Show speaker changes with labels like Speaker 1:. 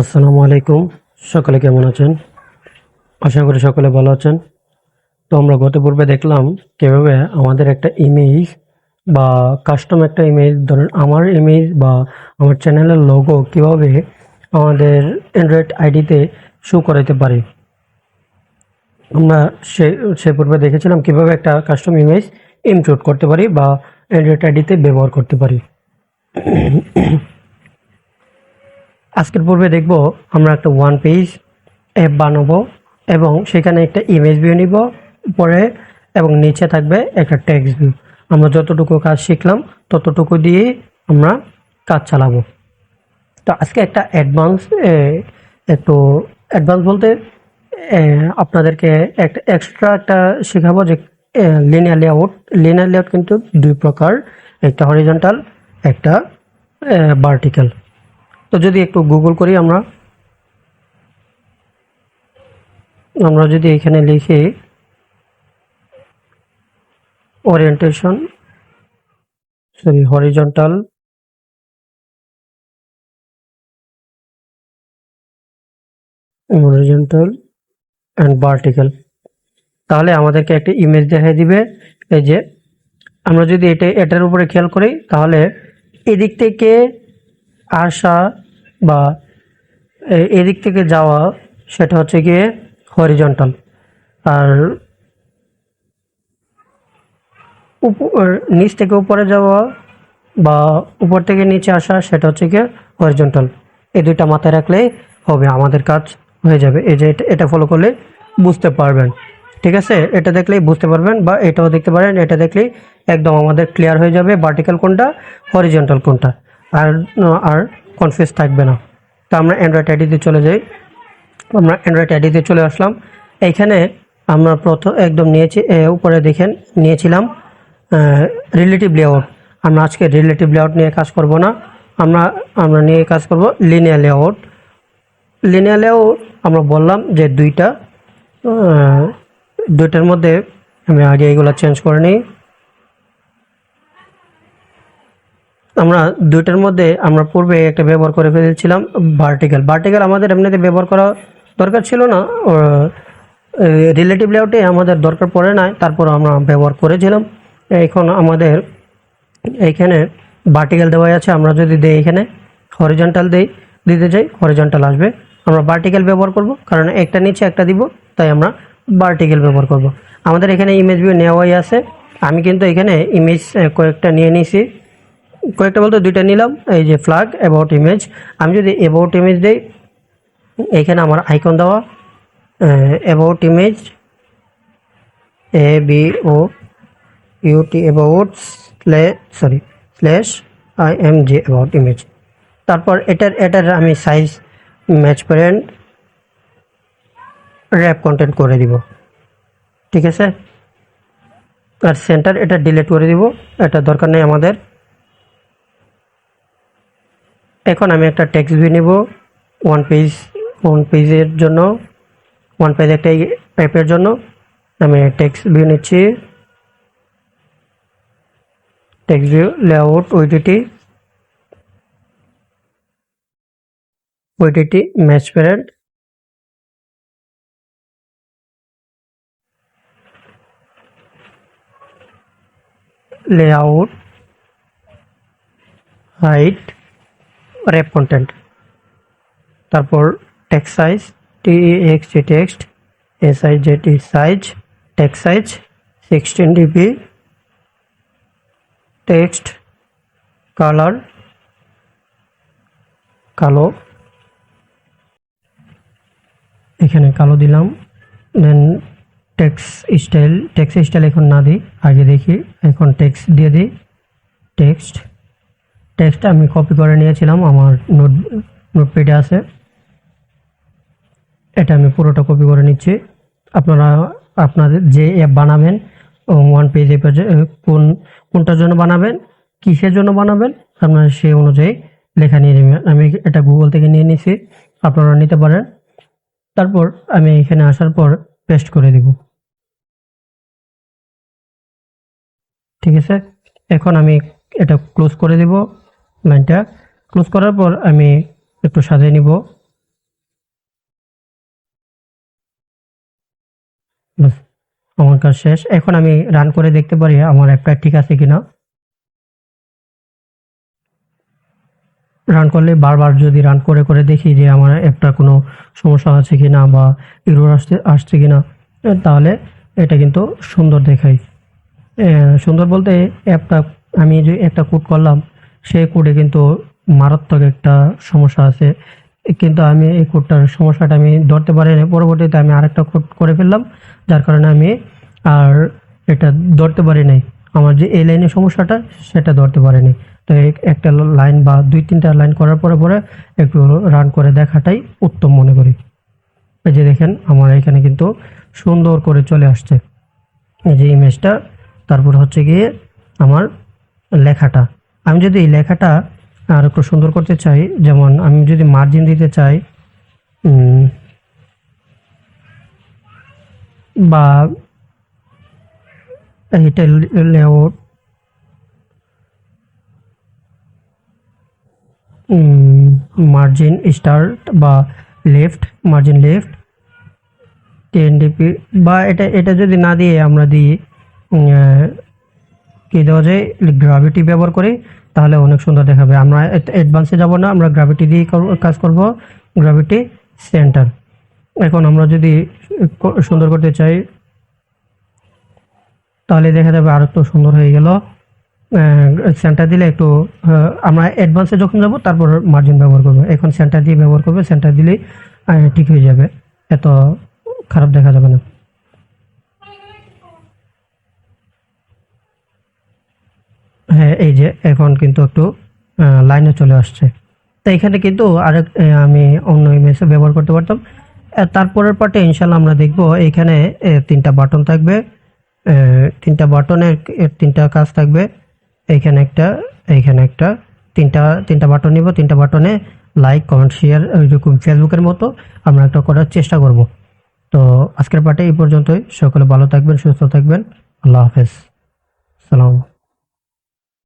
Speaker 1: আসসালামু আলাইকুম। সকলে কেমন আছেন? আশা করি সকলে ভালো আছেন। তো আমরা গত পূর্বে দেখলাম কীভাবে আমাদের একটা ইমেজ বা কাস্টম একটা ইমেজ ধরেন আমার ইমেজ বা আমার চ্যানেলের লোগো কীভাবে আমাদের অ্যান্ড্রয়েড আইডিতে শো করাতে পারি। আমরা সে সে পূর্বে দেখেছিলাম কীভাবে একটা কাস্টম ইমেজ ইনক্লুড করতে পারি বা অ্যান্ড্রয়েড আইডিতে ব্যবহার করতে পারি। আজকের পূর্বে দেখব আমরা একটা ওয়ান পেজ অ্যাপ বানাবো এবং সেখানে একটা ইমেজ ভিউ নিব পরে এবং নিচে থাকবে একটা টেক্সট ভিউ আমরা যতটুকু কাজ শিখলাম, ততটুকু দিয়ে আমরা কাজ চালাবো। তো আজকে একটা অ্যাডভান্স একটু অ্যাডভান্স বলতে আপনাদেরকে একটা এক্সট্রা একটা শেখাবো যে লিনিয়ার লেআউট লিনিয়ার লেআউট কিন্তু দুই প্রকার, একটা হরিজন্টাল একটা ভার্টিক্যাল তো যদি একটু গুগল করি আমরা আমরা যদি এখানে লিখি orientation sorry horizontal horizontal and vertical তাহলে আমাদেরকে একটা ইমেজ দেখাই দিবে। এই যে, আমরা যদি এটা, এটার উপরে খেয়াল করি, তাহলে এদিক থেকে আসা বা এদিক থেকে যাওয়া, সেটা হচ্ছে গিয়ে হরিজন্টাল আর নিচ থেকে উপরে যাওয়া বা উপর থেকে নিচে আসা, সেটা হচ্ছে গিয়ে হরিজন্টাল এই দুইটা মাথায় রাখলেই হবে, আমাদের কাজ হয়ে যাবে। এই যে এটা ফলো করলে বুঝতে পারবেন। ঠিক আছে? এটা দেখলেই বুঝতে পারবেন বা এটাও দেখতে পারেন, এটা দেখলেই একদম আমাদের ক্লিয়ার হয়ে যাবে ভার্টিক্যাল কোনটা হরিজন্টাল কোনটা। আর আর কনফিউজ থাকবে না। তো আমরা অ্যান্ড্রয়েড আইডিতে চলে যাই। আমরা অ্যান্ড্রয়েড আইডিতে চলে আসলাম। এইখানে আমরা প্রথম একদম নিয়েছি উপরে দেখেন, নিয়েছিলাম রিলেটিভ লেআউট আমরা আজকে রিলেটিভ লেআউট নিয়ে কাজ করব না। আমরা আমরা নিয়ে কাজ করব লিনিয়ার লেআউট লিনিয়ার লেআউট আমরা বললাম যে দুইটা দুইটার মধ্যে আমি আগে এগুলো চেঞ্জ করে নিই। আমরা দুইটার মধ্যে আমরা পূর্বে একটা ব্যবহার করে ফেলেছিলাম ভার্টিক্যাল ভার্টিক্যাল আমাদের এমনিতে ব্যবহার করা দরকার ছিল না রিলেটিভ লেআউটে আমাদের দরকার পড়ে না তারপর আমরা ব্যবহার করেছিলাম। এখন আমাদের এইখানে ভার্টিক্যাল দেওয়া আছে, আমরা যদি দেই এখানে হরিজন্টাল দেই, দিতে চাই হরিজন্টাল আসবে। আমরা ভার্টিক্যাল ব্যবহার করব, কারণ একটা নিচে একটা দিব, তাই আমরা ভার্টিক্যাল ব্যবহার করব। আমাদের এখানে ইমেজ ভিউ নেওয়াই আছে, আমি কিন্তু এখানে ইমেজ কয়েকটা নিয়ে নিয়েছি কয়েকটা বলতে দুইটা নিলাম, এই যে ফ্ল্যাগ অ্যাবাউট ইমেজ আমি যদি অ্যাবাউট ইমেজ দেই, এখানে আমার আইকন দেওয়া about image A B O U T about sorry slash I M G about image তারপর এটার এটার আমি size match parent wrap content করে দিব। ঠিক আছে? আর সেন্টার এটা ডিলিট করে দিব। এটা দরকার নেই আমাদের। এখন আমি একটা টেক্সট ভিউ নিব ওয়ান পেজ ওয়ান পেজের জন্য ওয়ান পেজ একটা অ্যাপের জন্য। আমি টেক্সট ভিউ নিচ্ছি। Text view layout width width match parent layout height wrap content তারপর text size T X T text S I J T size text size sixteen DB text colour কালো। এখানে কালো দিলাম then text style text style এখন না দিই, আগে দেখি, এখন টেক্সট দিয়ে দিই টেক্সট টেক্সটটা আমি কপি করে নিয়েছিলাম, আমার নোট নোটপ্যাডে আছে। এটা আমি পুরোটা কপি করে নিচ্ছি। আপনারা, আপনাদের যে অ্যাপ বানাবেন ওয়ান পেজ অ্যাপের কোন, কোনটার জন্য বানাবেন, কিসের জন্য বানাবেন, আপনারা সেই অনুযায়ী লেখা নিয়ে নেবেন। আমি এটা গুগল থেকে নিয়ে নিছি, আপনারা নিতে পারেন। তারপর আমি এখানে আসার পর পেস্ট করে দিব। ঠিক আছে? এখন আমি এটা ক্লোজ করে দিব। লাইনটা ক্লোজ করার পর আমি একটু সাজিয়ে নিব। আমার কাজ শেষ। এখন আমি রান করে দেখতে পারি আমার অ্যাপটা ঠিক আছে কিনা। রান করলে বারবার যদি রান করে করে দেখি যে আমার অ্যাপটার কোনো সমস্যা আছে কিনা বা ইরোর আসতে আসছে কিনা তাহলে এটা কিন্তু সুন্দর দেখায়। সুন্দর বলতে অ্যাপটা আমি যে একটা কোড করলাম সেই কোডে কিন্তু মারাত্মক একটা সমস্যা আছে। কিন্তু আমি এই কোডটার সমস্যাটা আমি ধরতে পারি পারিনি পরবর্তীতে আমি আরেকটা কোড করে ফেললাম, যার কারণে আমি আর এটা ধরতে পারি নাই। আমার যে এই লাইনের সমস্যাটা, সেটা ধরতে পারিনি। তো একটা লাইন বা দুই, তিনটা লাইন করার পরে পরে একটু রান করে দেখাটাই উত্তম মনে করি। এই যে দেখেন, আমার এখানে কিন্তু সুন্দর করে চলে আসছে। এই যে ইমেজটা, তারপর হচ্ছে গিয়ে আমার লেখাটা। আমি যদি এই লেখাটা আর একটু সুন্দর করতে চাই, যেমন আমি যদি মার্জিন দিতে চাই বা এইটা লেআউট মার্জিন স্টার্ট বা left margin left ten DP বা এটা এটা যদি না দিয়ে আমরা দিই কি দেওয়া যায় গ্রাভিটি ব্যবহার করি, তাহলে অনেক সুন্দর দেখাবে। আমরা অ্যাডভান্সে যাব না, আমরা গ্রাভিটি দিয়ে কাজ করব গ্রাভিটি সেন্টার এখন আমরা যদি সুন্দর করতে চাই, তাহলে দেখা যাবে আর একটু সুন্দর হয়ে গেল। সেন্টার দিলে একটু আমরা অ্যাডভান্সে যখন যাব, তারপর মার্জিন ব্যবহার করব। এখন সেন্টার দিয়ে ব্যবহার করবে সেন্টার দিলেই ঠিক হয়ে যাবে। এত খারাপ দেখা যাবে না। হ্যাঁ এই যে এখন কিন্তু একটু লাইনে চলে আসছে। তো এখানে কিন্তু আরেক আমি অন্য ইমেজে ব্যবহার করতে পারতাম। তারপরের পার্টে ইনশাল্লাহ আমরা দেখব, এখানে তিনটা বাটন থাকবে। তিনটা বাটনের তিনটা কাজ থাকবে। এইখানে একটা এইখানে একটা, তিনটা তিনটা বাটন নিব। তিনটা বাটনে লাইক কমেন্ট শেয়ার ওইরকম ফেসবুকের মতো আমরা একটা করার চেষ্টা করব। তো আজকের পার্টে এই পর্যন্তই। সকলে ভালো থাকবেন, সুস্থ থাকবেন। আল্লাহ হাফেজ। সালাম।